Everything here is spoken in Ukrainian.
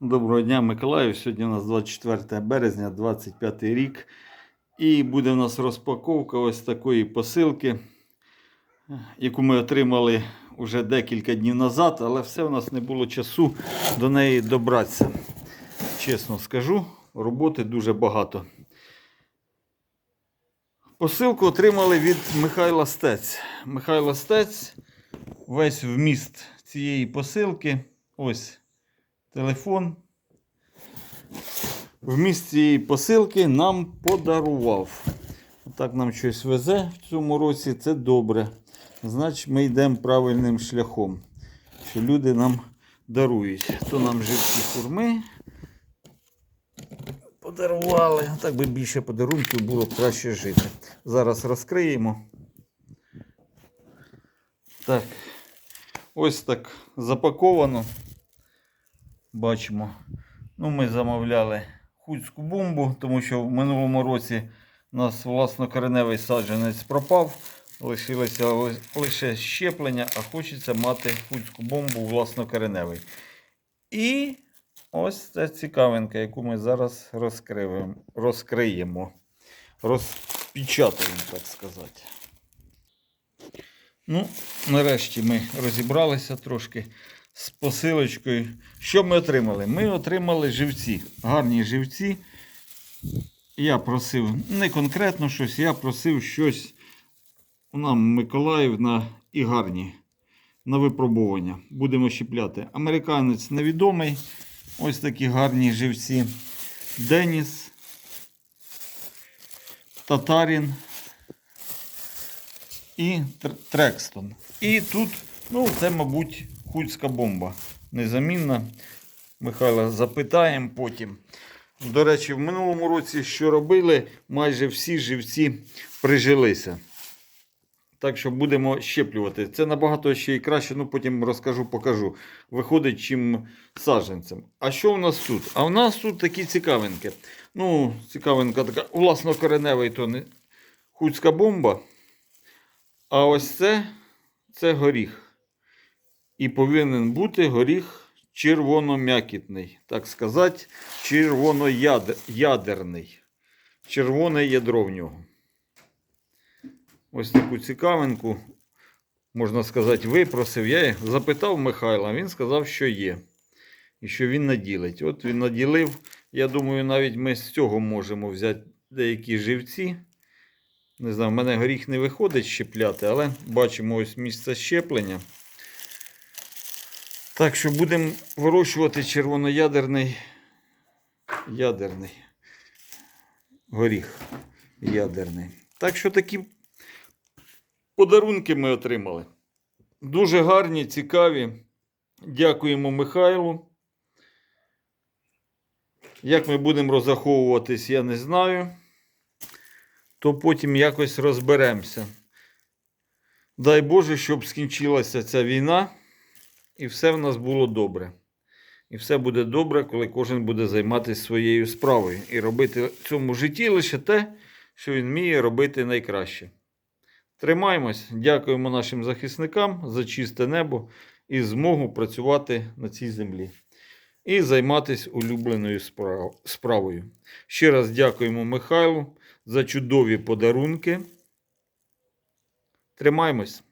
Доброго дня, Миколаїв. Сьогодні у нас 24 березня, 25 рік. І буде у нас розпаковка ось такої посилки, яку ми отримали вже декілька днів назад, але все у нас не було часу до неї добратися. Чесно скажу, роботи дуже багато. Посилку отримали від Михайла Стець. Михайло Стець, весь вміст цієї посилки. Ось телефон. Вміст цієї посилки нам подарував. Так нам щось везе в цьому році, це добре. Значить, ми йдемо правильним шляхом. Що люди нам дарують. То нам живці хурми подарували. Так би більше подарунків було б краще жити. Зараз розкриємо. Так. Ось так запаковано. Бачимо. Ну, ми замовляли хуцьку бомбу, тому що в минулому році у нас власнокореневий саджанець пропав. Лишилося лише щеплення, а хочеться мати хуцьку бомбу власнокореневий. І ось ця цікавинка, яку ми зараз розкриємо, розкриємо. Розпечатаємо, так сказати. Ну, нарешті ми розібралися трошки з посилочкою. Що ми отримали? Ми отримали живці, гарні живці. Я просив не конкретно щось, я просив щось нам Миколаївна і гарні на випробування. Будемо щепляти. Американець невідомий. Ось такі гарні живці. Деніс, Татарін і Трекстон. І тут, ну, це, мабуть, хуцька бомба. Незамінна. Михайла запитаємо потім. До речі, в минулому році, що робили, майже всі живці прижилися. Так що будемо щеплювати. Це набагато ще й краще, ну потім розкажу, покажу. Виходить, чим саджанцем. А що в нас тут? А в нас тут такі цікавинки. Ну, цікавинка така, власнокореневий то не хуцька бомба. А ось це, це горіх. І повинен бути горіх червоном'якітний, так сказати, червоноядерний. Червоне ядро в нього. Ось таку цікавинку, можна сказати, випросив. Я запитав Михайла, він сказав, що є. І що він наділить. От він наділив. Я думаю, навіть ми з цього можемо взяти деякі живці. Не знаю, в мене горіх не виходить щепляти, але бачимо ось місце щеплення. Так що будемо вирощувати червоноядерний ядерний горіх ядерний. Так що такі подарунки ми отримали. Дуже гарні, цікаві. Дякуємо Михайлу. Як ми будемо розраховуватись, я не знаю. То потім якось розберемося. Дай Боже, щоб скінчилася ця війна, і все в нас було добре. І все буде добре, коли кожен буде займатися своєю справою і робити в цьому житті лише те, що він вміє робити найкраще. Тримаємось, дякуємо нашим захисникам за чисте небо і змогу працювати на цій землі і займатися улюбленою справою. Ще раз дякуємо Михайлу за чудові подарунки. Тримаємось.